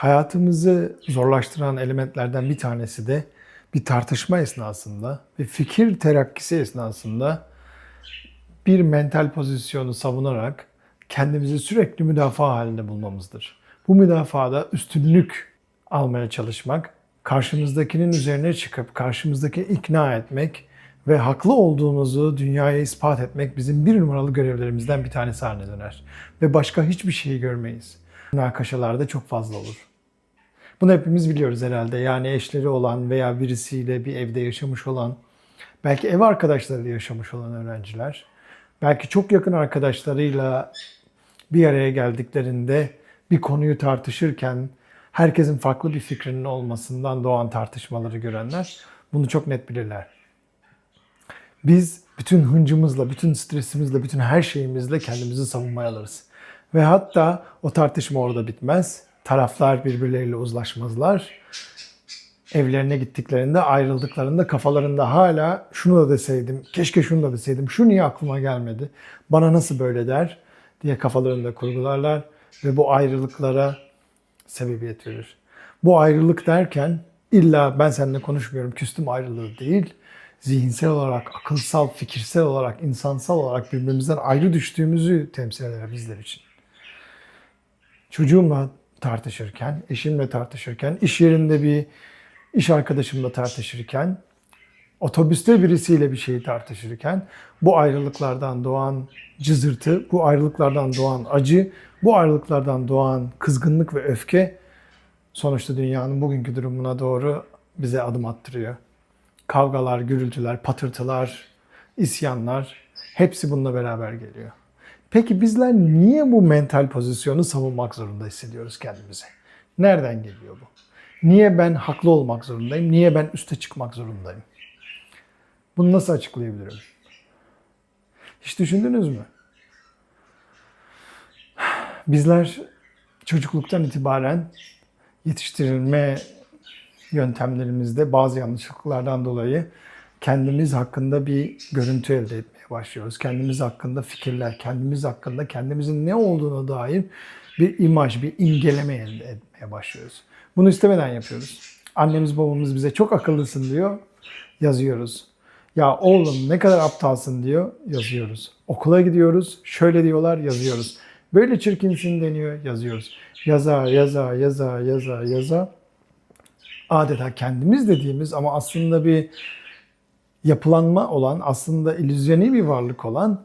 Hayatımızı zorlaştıran elementlerden bir tanesi de bir tartışma esnasında ve fikir terakkisi esnasında bir mental pozisyonu savunarak kendimizi sürekli müdafaa halinde bulmamızdır. Bu müdafaada üstünlük almaya çalışmak, karşımızdakinin üzerine çıkıp karşımızdaki ikna etmek ve haklı olduğumuzu dünyaya ispat etmek bizim bir numaralı görevlerimizden bir tanesi haline döner. Ve başka hiçbir şeyi görmeyiz. Münakaşalarda çok fazla olur. Bunu hepimiz biliyoruz herhalde. Yani eşleri olan veya birisiyle bir evde yaşamış olan, belki ev arkadaşlarıyla yaşamış olan öğrenciler, belki çok yakın arkadaşlarıyla bir araya geldiklerinde bir konuyu tartışırken herkesin farklı bir fikrinin olmasından doğan tartışmaları görenler bunu çok net bilirler. Biz bütün hıncımızla, bütün stresimizle, bütün her şeyimizle kendimizi savunmaya alırız. Ve hatta o tartışma orada bitmez. Taraflar birbirleriyle uzlaşmazlar. Evlerine gittiklerinde, ayrıldıklarında kafalarında hala şunu da deseydim, keşke şunu da deseydim, şu niye aklıma gelmedi, bana nasıl böyle der diye kafalarında kurgularlar ve bu ayrılıklara sebebiyet verir. Bu ayrılık derken illa ben seninle konuşmuyorum, küstüm ayrılığı değil, zihinsel olarak, akılsal, fikirsel olarak, insansal olarak birbirimizden ayrı düştüğümüzü temsil eder bizler için. Çocuğumla tartışırken, eşimle tartışırken, iş yerinde bir iş arkadaşımla tartışırken, otobüste birisiyle bir şeyi tartışırken bu ayrılıklardan doğan cızırtı, bu ayrılıklardan doğan acı, bu ayrılıklardan doğan kızgınlık ve öfke sonuçta dünyanın bugünkü durumuna doğru bize adım attırıyor. Kavgalar, gürültüler, patırtılar, isyanlar hepsi bununla beraber geliyor. Peki bizler niye bu mental pozisyonu savunmak zorunda hissediyoruz kendimize? Nereden geliyor bu? Niye ben haklı olmak zorundayım? Niye ben üste çıkmak zorundayım? Bunu nasıl açıklayabilirim? Hiç düşündünüz mü? Bizler çocukluktan itibaren yetiştirilme yöntemlerimizde bazı yanlışlıklardan dolayı kendimiz hakkında bir görüntü elde etmeye başlıyoruz. Kendimiz hakkında fikirler, kendimiz hakkında kendimizin ne olduğuna dair bir imaj, bir imgeleme elde etmeye başlıyoruz. Bunu istemeden yapıyoruz. Annemiz babamız bize çok akıllısın diyor, yazıyoruz. Ya oğlum ne kadar aptalsın diyor, yazıyoruz. Okula gidiyoruz, şöyle diyorlar, yazıyoruz. Böyle çirkinsin deniyor, yazıyoruz. Yaza, yaza, yaza, yaza, yaza. Adeta kendimiz dediğimiz ama aslında bir yapılanma olan, aslında illüzyoni bir varlık olan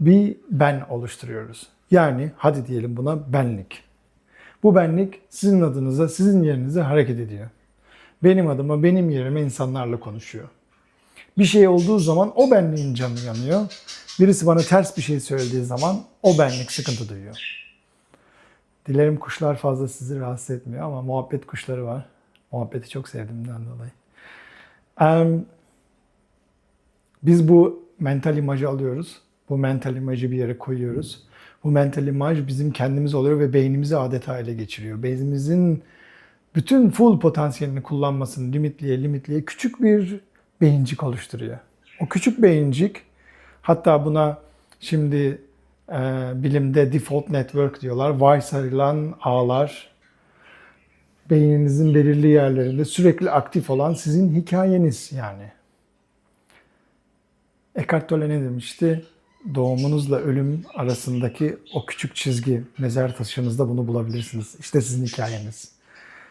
bir ben oluşturuyoruz. Yani hadi diyelim buna benlik. Bu benlik sizin adınıza, sizin yerinize hareket ediyor. Benim adıma, benim yerime insanlarla konuşuyor. Bir şey olduğu zaman o benliğin canı yanıyor. Birisi bana ters bir şey söylediği zaman o benlik sıkıntı duyuyor. Dilerim kuşlar fazla sizi rahatsız etmiyor ama muhabbet kuşları var. Muhabbeti çok sevdiğimden dolayı. Biz bu mental imajı alıyoruz. Bu mental imajı bir yere koyuyoruz. Bu mental imaj bizim kendimiz oluyor ve beynimizi adeta ele geçiriyor. Beynimizin bütün full potansiyelini kullanmasını limitleye limitleye küçük bir beyincik oluşturuyor. O küçük beyincik hatta buna şimdi e, bilimde default network diyorlar. Varsayılan ağlar beyninizin belirli yerlerinde sürekli aktif olan sizin hikayeniz yani. Eckhart Tolle ne demişti? Doğumunuzla ölüm arasındaki o küçük çizgi, mezar taşınızda bunu bulabilirsiniz. İşte sizin hikayeniz.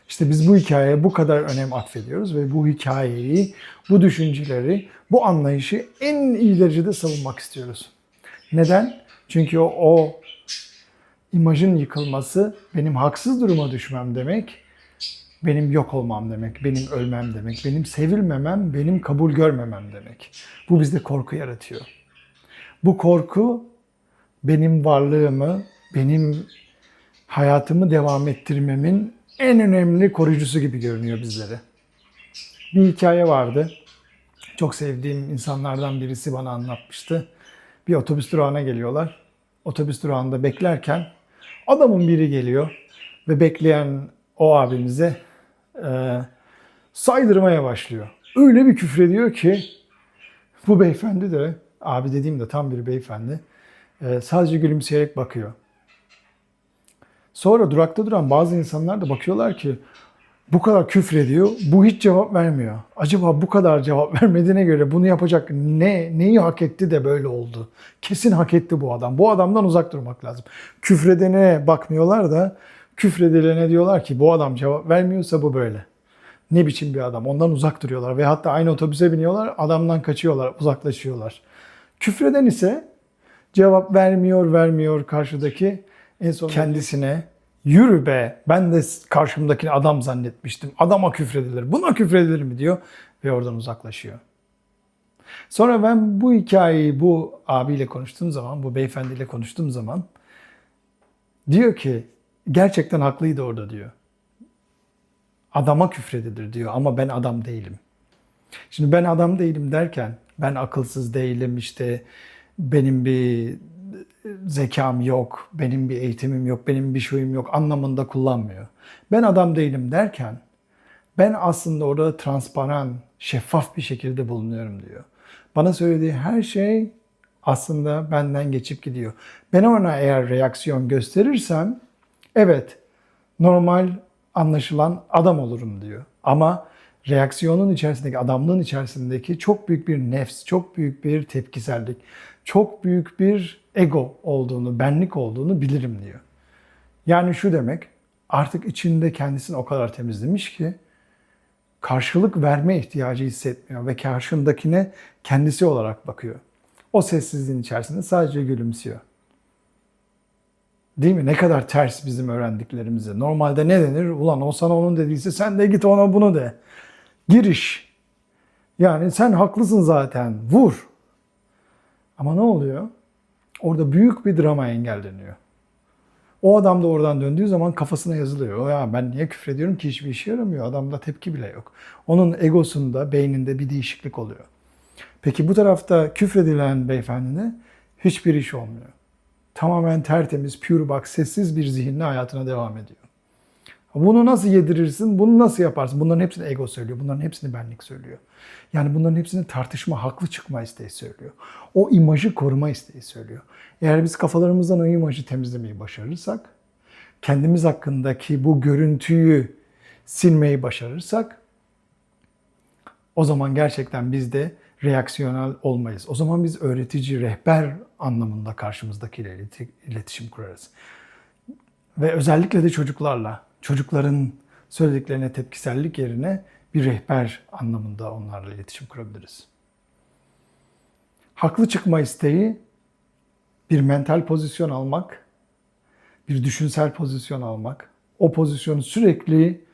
İşte biz bu hikayeye bu kadar önem atfediyoruz ve bu hikayeyi, bu düşünceleri, bu anlayışı en iyi derecede savunmak istiyoruz. Neden? Çünkü o, o imajın yıkılması benim haksız duruma düşmem demek, benim yok olmam demek, benim ölmem demek, benim sevilmemem, benim kabul görmemem demek. Bu bizde korku yaratıyor. Bu korku benim varlığımı, benim hayatımı devam ettirmemin en önemli koruyucusu gibi görünüyor bizlere. Bir hikaye vardı. Çok sevdiğim insanlardan birisi bana anlatmıştı. Bir otobüs durağına geliyorlar. Otobüs durağında beklerken adamın biri geliyor ve bekleyen o abimize e, saydırmaya başlıyor. Öyle bir küfrediyor ki bu beyefendi de, abi dediğim de tam bir beyefendi, e, sadece gülümseyerek bakıyor. Sonra durakta duran bazı insanlar da bakıyorlar ki bu kadar küfrediyor, bu hiç cevap vermiyor. Acaba bu kadar cevap vermediğine göre bunu yapacak ne neyi hak etti de böyle oldu? Kesin hak etti bu adam. Bu adamdan uzak durmak lazım. Küfredene bakmıyorlar da küfredilene diyorlar ki bu adam cevap vermiyorsa bu böyle. Ne biçim bir adam? Ondan uzak duruyorlar ve hatta aynı otobüse biniyorlar, adamdan kaçıyorlar, uzaklaşıyorlar. Küfreden ise cevap vermiyor, vermiyor karşıdaki. En son kendisine yürü be ben de karşımdakini adam zannetmiştim. Adama küfredilir, buna küfredilir mi diyor ve oradan uzaklaşıyor. Sonra ben bu hikayeyi bu abiyle konuştuğum zaman, bu beyefendiyle konuştuğum zaman diyor ki gerçekten haklıydı orada diyor. Adama küfredilir diyor ama ben adam değilim. Şimdi ben adam değilim derken ben akılsız değilim işte benim bir zekam yok, benim bir eğitimim yok, benim bir şuyum yok anlamında kullanmıyor. Ben adam değilim derken ben aslında orada transparan, şeffaf bir şekilde bulunuyorum diyor. Bana söylediği her şey aslında benden geçip gidiyor. Ben ona eğer reaksiyon gösterirsem evet normal anlaşılan adam olurum diyor. Ama reaksiyonun içerisindeki, adamlığın içerisindeki çok büyük bir nefs, çok büyük bir tepkisellik, çok büyük bir ego olduğunu, benlik olduğunu bilirim diyor. Yani şu demek, artık içinde kendisini o kadar temizlemiş ki karşılık verme ihtiyacı hissetmiyor ve karşındakine kendisi olarak bakıyor. O sessizliğin içerisinde sadece gülümsüyor. Değil mi? Ne kadar ters bizim öğrendiklerimize. Normalde ne denir? Ulan o sana onun dediyse sen de git ona bunu de. Giriş. Yani sen haklısın zaten. Vur. Ama ne oluyor? Orada büyük bir drama engelleniyor. O adam da oradan döndüğü zaman kafasına yazılıyor. Ya ben niye küfrediyorum ki hiçbir işe yaramıyor. Adamda tepki bile yok. Onun egosunda, beyninde bir değişiklik oluyor. Peki bu tarafta küfredilen beyefendine hiçbir iş olmuyor. Tamamen tertemiz, pure bak, sessiz bir zihinle hayatına devam ediyor. Bunu nasıl yedirirsin, bunu nasıl yaparsın? Bunların hepsini ego söylüyor, bunların hepsini benlik söylüyor. Yani bunların hepsini tartışma, haklı çıkma isteği söylüyor. O imajı koruma isteği söylüyor. Eğer biz kafalarımızdan o imajı temizlemeyi başarırsak, kendimiz hakkındaki bu görüntüyü silmeyi başarırsak, o zaman gerçekten biz de reaksiyonel olmayız. O zaman biz öğretici, rehber anlamında karşımızdakiyle iletişim kurarız. Ve özellikle de çocuklarla, çocukların söylediklerine tepkisellik yerine bir rehber anlamında onlarla iletişim kurabiliriz. Haklı çıkma isteği bir mental pozisyon almak, bir düşünsel pozisyon almak, o pozisyonu sürekli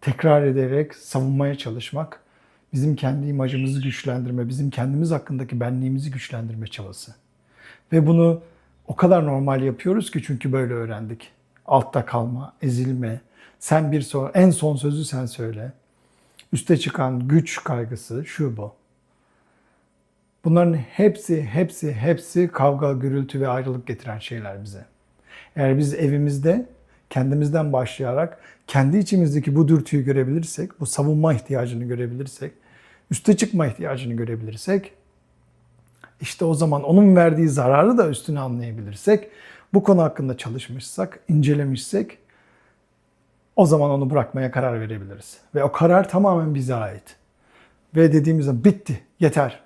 tekrar ederek savunmaya çalışmak bizim kendi imajımızı güçlendirme, bizim kendimiz hakkındaki benliğimizi güçlendirme çabası. Ve bunu o kadar normal yapıyoruz ki çünkü böyle öğrendik. Altta kalma, ezilme, sen bir son, en son sözü sen söyle. Üste çıkan güç kaygısı şu bu. Bunların hepsi, hepsi, hepsi kavga, gürültü ve ayrılık getiren şeyler bize. Eğer biz evimizde kendimizden başlayarak kendi içimizdeki bu dürtüyü görebilirsek, bu savunma ihtiyacını görebilirsek, üste çıkma ihtiyacını görebilirsek, işte o zaman onun verdiği zararı da üstüne anlayabilirsek, bu konu hakkında çalışmışsak, incelemişsek, o zaman onu bırakmaya karar verebiliriz. Ve o karar tamamen bize ait. Ve dediğimiz zaman bitti, yeter.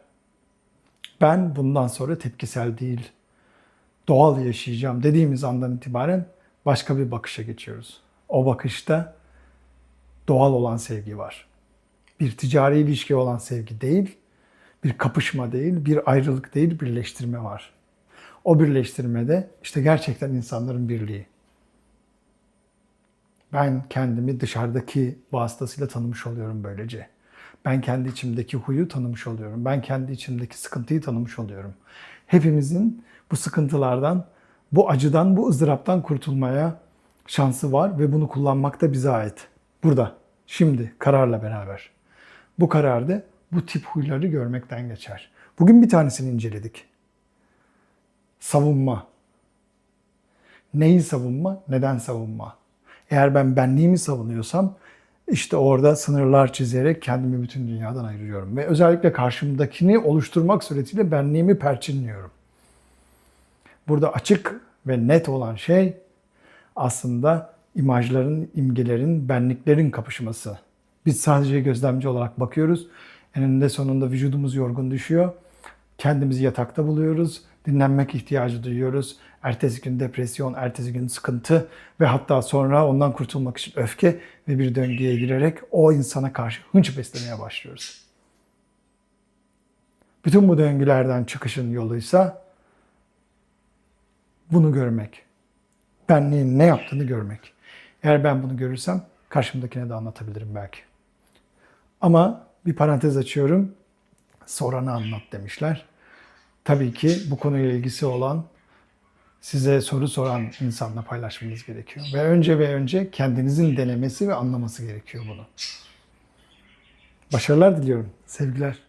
Ben bundan sonra tepkisel değil, doğal yaşayacağım dediğimiz andan itibaren başka bir bakışa geçiyoruz. O bakışta doğal olan sevgi var. Bir ticari ilişki olan sevgi değil, bir kapışma değil, bir ayrılık değil, birleştirme var. O birleştirmede işte gerçekten insanların birliği. Ben kendimi dışarıdaki vasıtasıyla tanımış oluyorum böylece. Ben kendi içimdeki huyu tanımış oluyorum. Ben kendi içimdeki sıkıntıyı tanımış oluyorum. Hepimizin bu sıkıntılardan, bu acıdan, bu ızdıraptan kurtulmaya şansı var ve bunu kullanmak da bize ait. Burada, şimdi, kararla beraber. Bu kararda bu tip huyları görmekten geçer. Bugün bir tanesini inceledik. Savunma. Neyi savunma, neden savunma? Eğer ben benliğimi savunuyorsam işte orada sınırlar çizerek kendimi bütün dünyadan ayırıyorum. Ve özellikle karşımdakini oluşturmak suretiyle benliğimi perçinliyorum. Burada açık ve net olan şey aslında imajların, imgelerin, benliklerin kapışması. Biz sadece gözlemci olarak bakıyoruz. Eninde sonunda vücudumuz yorgun düşüyor. Kendimizi yatakta buluyoruz. Dinlenmek ihtiyacı duyuyoruz. Ertesi gün depresyon, ertesi gün sıkıntı ve hatta sonra ondan kurtulmak için öfke ve bir döngüye girerek o insana karşı hınç beslemeye başlıyoruz. Bütün bu döngülerden çıkışın yoluysa bunu görmek. Benliğin ne yaptığını görmek. Eğer ben bunu görürsem karşımdakine de anlatabilirim belki. Ama bir parantez açıyorum. Soranı anlat demişler. Tabii ki bu konuyla ilgisi olan size soru soran insanla paylaşmanız gerekiyor. Ve önce ve önce kendinizin denemesi ve anlaması gerekiyor bunu. Başarılar diliyorum. Sevgiler.